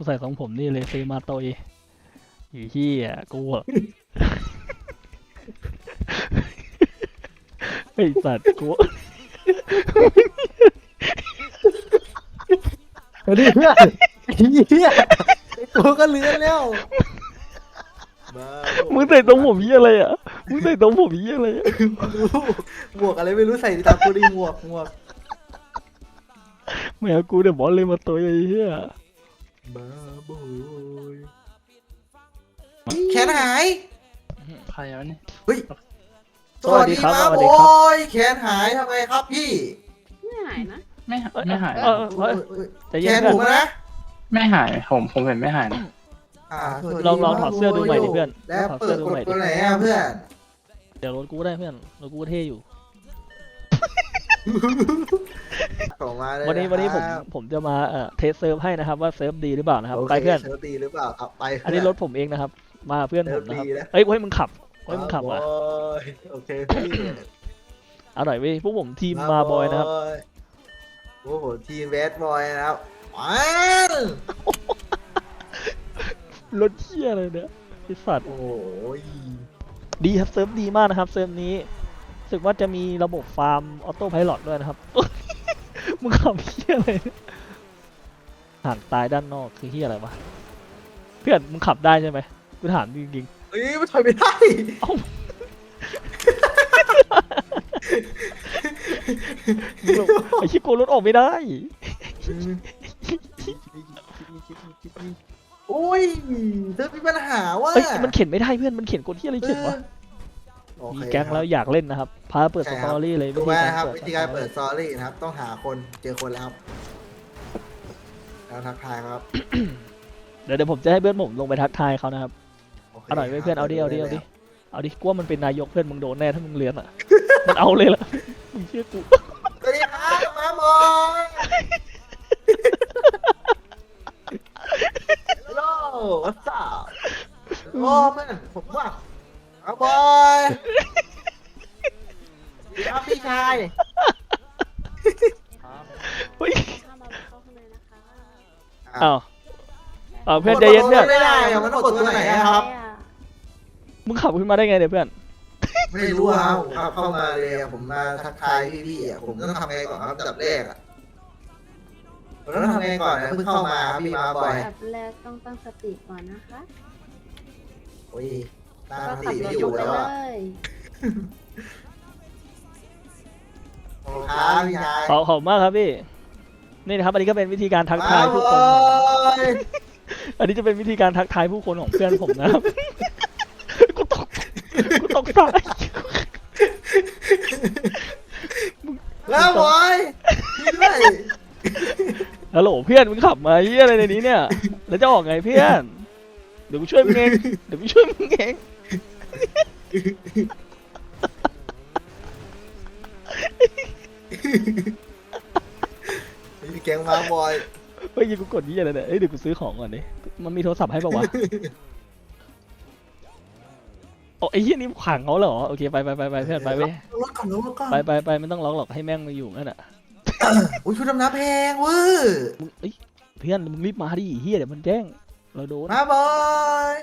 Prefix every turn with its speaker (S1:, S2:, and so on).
S1: กูใส่ของผมนี่เลยซื้อมาโตยอยู่ที่อะกูอะไอสัตว์กู
S2: เดี๋ยวดิเพื่อนไอ้เหี้ยไอ้ตัวก็เลื้อนแล้วบ้า
S1: มึงใส่ตรงผมยี่อะไรอะ มึงใส่ตรงผมยี่อะไรอะ
S2: รู้หมวกอะไรไม่รู้ใส่ตามกูดิหมวกหมวก
S1: แม่กูเดี๋ยวบอลเลยมาโตยไอ้เหี้ย
S2: บ้าโบยแขนหาย
S3: ใครวะเนี่ย
S2: เฮ้ย
S1: สวัสดีครับ
S2: ส
S1: ส
S2: วั
S1: วั
S2: ส
S1: ส
S2: ดี
S1: ดี
S2: ค
S1: ค
S2: รั
S1: รั
S2: บบโอ้ยแขนหายทำไมครับพี่
S4: ไม่หายนะ
S3: ไม่หาไม่หาย
S1: เออเฮ้ย
S2: โอ้ย
S1: ใจ
S2: แข
S1: เย็น
S2: น
S1: เพื่
S2: ห
S1: อ
S2: นู
S1: น
S2: นะ
S3: ไม่หายผมผมเห็นไม่หายนะ
S2: อ่าสวัส
S1: ลองลองถอดเสื้อดูใหม่ดิเพื่อน
S2: แล้ว
S1: ถอด
S2: เปิ
S1: เสื้
S2: ด
S1: อดู
S2: ก
S1: ใหม่
S2: ด
S1: ดิ
S2: ตัวไหนอะเพื่อน
S1: เดี๋ยวรถกูได้เพื่อนรถกูเท่อยู่
S2: ส่งมาเลย
S1: วันนี้วันนี้ผมะ
S2: ครับ
S1: ผมจะมาเอ่อเทสเซิร์ฟให้นะครับว่าเซิร์ฟดีหรือเปล่านะครับ
S2: โค
S1: ไปเพื่อน
S2: เซิร์ฟดีหรือเปล่าครับไป
S1: อันนี้รถผมเองนะครับ มาเพื่อนผมนะครับ
S2: เซิร์ฟดีนะ
S1: เอ้ยให้มึงขับให้มึงขับ
S2: อะ
S1: อะ
S2: โอเคพี่
S1: เอาหน่อยเว้ยพวกผมทีมมาบอยนะครับ
S2: โอ้โหทีมแบดบอยนะครับว้าว
S1: รถเที่ยอะไรเนี่ยไอสัตว์
S2: โอ้ย
S1: ดีครับเซิร์ฟดีมากนะครับเซิร์ฟนี้รู้ สึกว่าจะมีระบบฟาร์มออโต้ไพลอตด้วยนะครับ มึงขับเที่ยอะไรเนี่ยห่างตายด้านนอกคือเที่ยอะไรวะ เพื่อนมึงขับได้ใช่ไหมกูถามจริง
S2: เอ้ยมันถอยไม่ได้
S1: ๆมึงแบบไอ้ชิโกรถออกไม่ได้
S2: โอ้ยเธอมีปัญหาว่ะ
S1: เอ้ยมันเข็นไม่ได้เพื่อนมันเข็นกดที่อะไรเข็นวะ
S2: โอเค
S1: มีแก๊งแล้วอยากเล่นนะครับพาเปิดส
S2: ใช่ค
S1: ต
S2: บ
S1: อรี่เลย
S2: ถูกไหมนะครับ
S1: ส
S2: วิธีการเปิดซอรี่นะครับ ต้องหาคนเจอคนแล้วครับแล้วทักทายครับ
S1: เดี๋ยวเดี๋ยวผมจะให้เพื่อนผมลงไปทักทายเขานะครับ
S2: โค
S1: เอาหน่อยเว้ยเพื่อนเอาดิเอาดิเอาดิ
S2: ครับ
S1: เอาดิกลัวมันเป็นนายกเพื่อนมึงโดนแน่ถ้ามึงเลี้ยงอะ มันเอาเลยล่ะมึงเชื่อกู
S2: สวัสดีครับมาบอยฮัลโหล what's up โอ้เพื่อนผมว่า มาบอยสวัสดีครับพี่ชาย
S1: เฮ้ย
S4: เข้ามาเข้าข้างในนะคะ
S1: อ้าวอ้าวเพื่อนใจเย็นเพื่อน
S2: ไม่ได้อะมันต้องกดตัวไหนอะครับ
S4: ใช่อะ
S1: มึงขับขึ้นมาได้ไงเนี่ยเพื่อน
S2: ไม่รู้ครับผมขับเข้ามาเลยอะผมมาทักทายพี่ๆอะผมต้องทำไงก่อนครับอันดับแรกอะผมต้องทำไงก่อนนะเพิ่งเข้ามาครับพี่มาบ่อย
S4: แบบแรกต้องตั้งสติก่อนนะคะ
S2: โอ้ย ตา
S4: ก็
S2: ส
S4: ขับ
S2: ติ
S4: ร
S2: ไม่
S4: ถ
S2: อยู่
S4: ไป
S2: แล้ว
S4: เล
S2: อะ
S4: ย
S2: โอ้ครับพี่ชาย
S1: ขอขอบคุณมากครับพี่ นี่นะครับ อันนี้ก็เป็นวิธีการทักทายผู้คน
S2: ย
S1: อันนี้จะเป็นวิธีการทักทายผู้คนของเพื่อนผมนะครับ กูตก กูตกสาย
S2: แล้วบอยพี่ด้วย
S1: ฮัลโหลเพื่อนมึงขับมาเยี่ยอะไรในนี้เนี่ย แล้วจะออกไงเพื่อน เดี๋ยวกูช่วยมึงเอง เดี๋ยวกูช่วยมึงเอง
S2: มี แกงมาบอย
S1: เฮ้ยกูกดยี่อะไรเนี่ยเอ้ยเดี๋ยวกูซื้อของก่อนดิ มันมีโทรศัพท์ให้ป่าวะโอ้ไอ้เหี้ยนี่ขวางเขาเหรอ โอเคไปไปไปไปเพื่อนไปเว้ย
S2: รถก่อนรถก่อน
S1: ไปไปไปไม่ต้องล็อกหรอกให้แม่งมาอยู่นั่นน่ะ
S2: อุ้ยชุดดำน้ำแพงเว้ย
S1: มึงเอ้ยเพื่อนมึงรีบมาดิเฮียเดี๋ยวมันแจ้ง เราโดน
S2: มาบอย